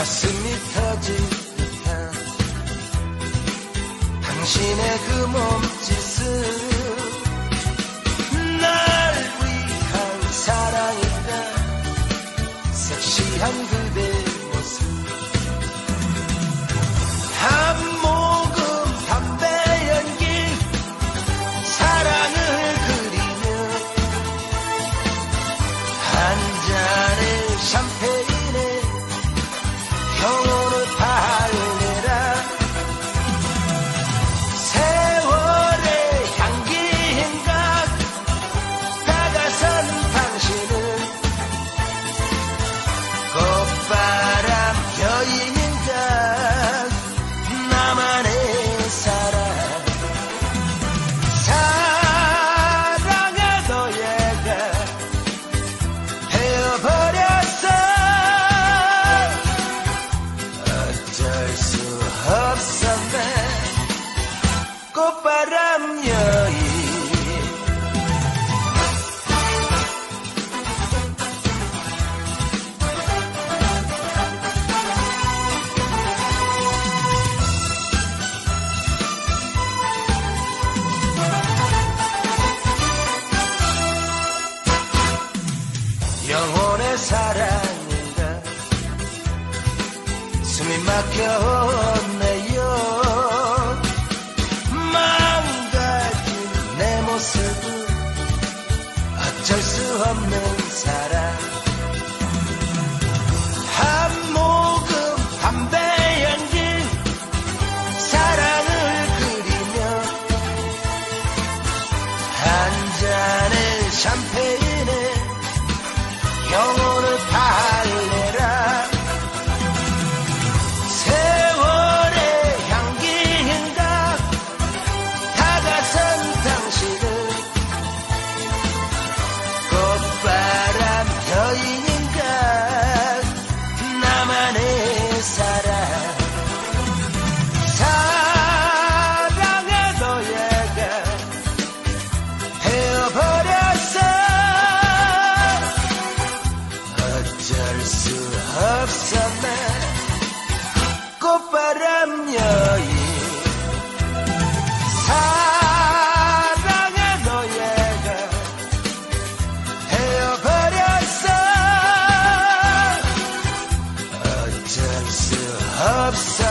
가슴이 터지듯한 당신의 그 몸짓은 날 위한 사랑이다 섹시한 그 eyes. 막혔네요. 망가진 내 모습은 어쩔 수 없는 사랑. 한 모금 담배 연기 사랑을 그리며 한 잔의 샴페인에 영 upside.